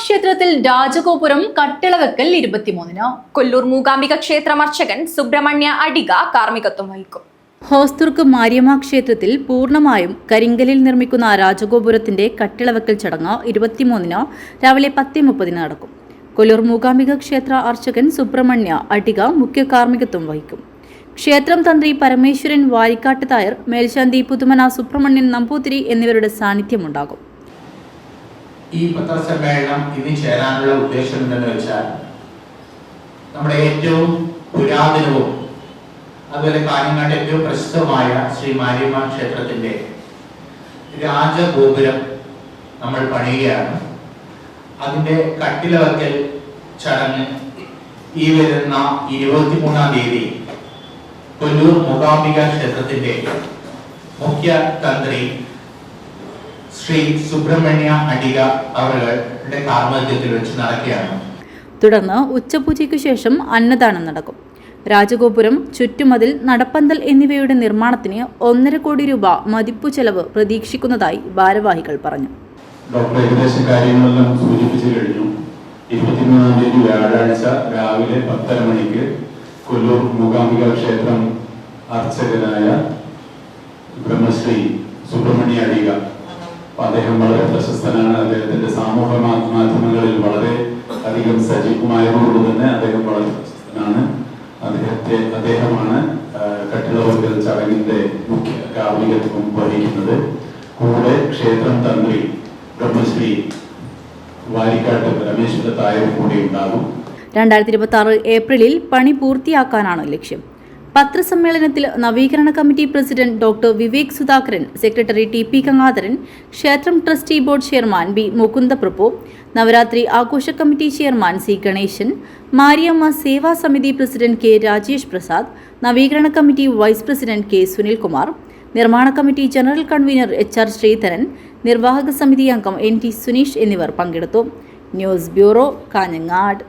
ക്ഷേത്രത്തിൽ രാജഗോപുരം കട്ടിളവെക്കൽ ഇരുപത്തിമൂന്നിന്. കൊല്ലൂർ മൂകാംബിക ക്ഷേത്രമർച്ചകൻ സുബ്രഹ്മണ്യ അടിക കാർമ്മികത്വം വഹിക്കും. ഹോസ്തുർക്ക് മാരിയമ്മ ക്ഷേത്രത്തിൽ പൂർണമായും കരിങ്കലിൽ നിർമ്മിക്കുന്ന രാജഗോപുരത്തിന്റെ കട്ടിളവെക്കൽ ചടങ്ങ് ഇരുപത്തിമൂന്നിന് രാവിലെ പത്ത് മുപ്പതിന് നടക്കും. കൊല്ലൂർ മൂകാംബിക ക്ഷേത്ര അർച്ചകൻ സുബ്രഹ്മണ്യ അടിക മുഖ്യ കാർമ്മികത്വം വഹിക്കും. ക്ഷേത്രം തന്ത്രി പരമേശ്വരൻ വാരിക്കാട്ട് തായർ മേൽശാന്തി പുതുമന സുബ്രഹ്മണ്യൻ നമ്പൂതിരി എന്നിവരുടെ സാന്നിധ്യമുണ്ടാകും ഈ പത്രസമ്മേളനം ഇന്ന് ചേരാനുള്ള ഉദ്ദേശം എന്തെന്ന് വെച്ചാൽ നമ്മുടെ ഏറ്റവും പുരാതനവും അതുപോലെ കാര്യങ്ങളുടെ ഏറ്റവും പ്രസിദ്ധമായ ശ്രീ മാരിയമ്മ ക്ഷേത്രത്തിന്റെ രാജഗോപുരം നമ്മൾ പണിയുകയാണ്. അതിന്റെ കട്ടിലവക്കൽ ചടങ്ങ് ഈ വരുന്ന ഇരുപത്തിമൂന്നാം തീയതി കൊല്ലൂർ മൂകാംബിക ക്ഷേത്രത്തിന്റെ മുഖ്യ തന്ത്രി ശ്രീ സുബ്രഹ്മണ്യ അടിക അവരുടെ കാർമ്മത്യത്തിൽ വെച്ച് നടക്കുകയാണ്. തുടർന്ന് ഉച്ചപൂജയ്ക്ക് ശേഷം അന്നദാനം നടക്കും. രാജഗോപുരം ചുറ്റുമതിൽ നടപ്പന്തൽ എന്നിവയുടെ നിർമ്മാണത്തിന് ഒന്നര കോടി രൂപ മതിപ്പു ചെലവ് പ്രതീക്ഷിക്കുന്നതായി ഭാരവാഹികൾ പറഞ്ഞു. ഡോക്ടർ ഏകദേശം കാര്യങ്ങളെല്ലാം സൂചിപ്പിച്ചു കഴിഞ്ഞു. ഇരുപത്തിമൂന്നാം തീയതി വ്യാഴാഴ്ച രാവിലെ പത്തര മണിക്ക് കൊല്ലൂർ മൂകാംബിക ക്ഷേത്രം അർച്ചകനായ ബ്രഹ്മശ്രീ സുബ്രഹ്മണ്യ അടിക അദ്ദേഹം വളരെ പ്രശസ്തനാണ്. അദ്ദേഹത്തിന്റെ സാമൂഹ്യ മാ- മാധ്യമങ്ങളിൽ വളരെ അധികം സജീവമായതുകൊണ്ട് തന്നെ അദ്ദേഹം വളരെ പ്രശസ്തനാണ്. അദ്ദേഹത്തെ അദ്ദേഹമാണ് കട്ടിളവർക്കൽ ചടങ്ങിന്റെ മുഖ്യ കാർമ്മികത്വം വഹിക്കുന്നത്. കൂടെ ക്ഷേത്രം തന്ത്രി ബ്രഹ്മശ്രീ വാരിക്കാട്ട് രമേശ്വര തായവും കൂടി ഉണ്ടാകും. രണ്ടായിരത്തി ഇരുപത്തി ആറ് ഏപ്രിലിൽ പണി പൂർത്തിയാക്കാനാണ് ലക്ഷ്യം. പത്രസമ്മേളനത്തിൽ നവീകരണ committee president doctor Vivek Sudhakaran secretary T P Gangadharan ക്ഷേത്രം trustee board chairman B Mukundaprabhu Navaratri ആഘോഷ committee chairman C Ganesan Mariamma സേവാ സമിതി പ്രസിഡന്റ് കെ രാജേഷ് പ്രസാദ് നവീകരണ committee vice president K Sunilkumar നിർമ്മാണ committee general convener H R Sreedharan നിർവാഹക സമിതി അംഗം N T Suneesh എന്നിവർ പങ്കെടുത്തു. News bureau Kanhangad.